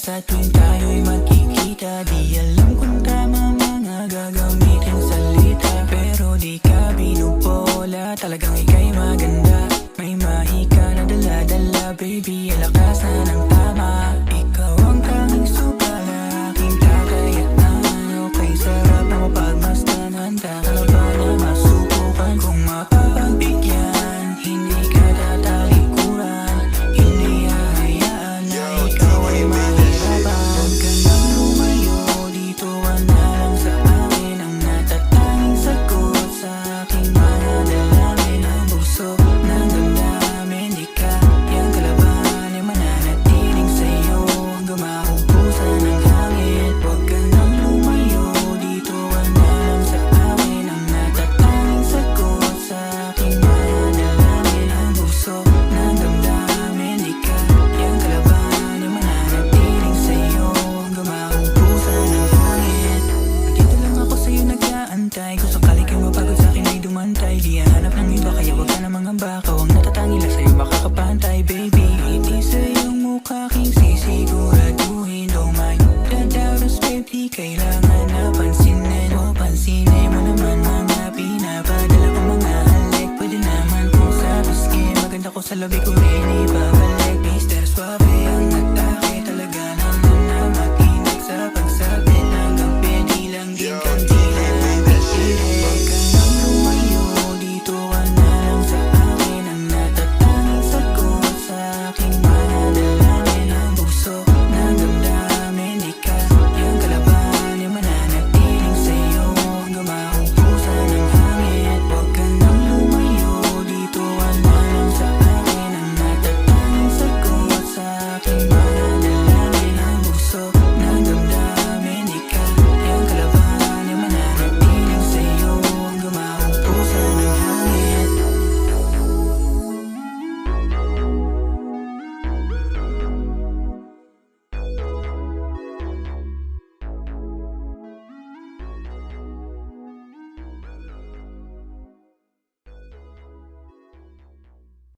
sa tuwing tayo'y magkikita. Di alam kung tama mga gagamitin salita Pero di ka binubola, talagang ika'y maganda May mahi ka na dala-dala, baby, alakasan ang tama Ikaw ang tanging suka na aking kakayaan Okay, sarap na mapagmastan, handa ka na ba na masubukan kung mapapagbigyan ba ako ang natatangi lang sa'yo. Baka kapantay baby. Ngiti sa'yong mukha king sisiguraduhin. Don't mind the doubt us baby Kailangan na pansinin. O pansinin mo naman mga pinapadala ko mga halik Pwede naman kung sa biski Maganda ko sa labi kung iniba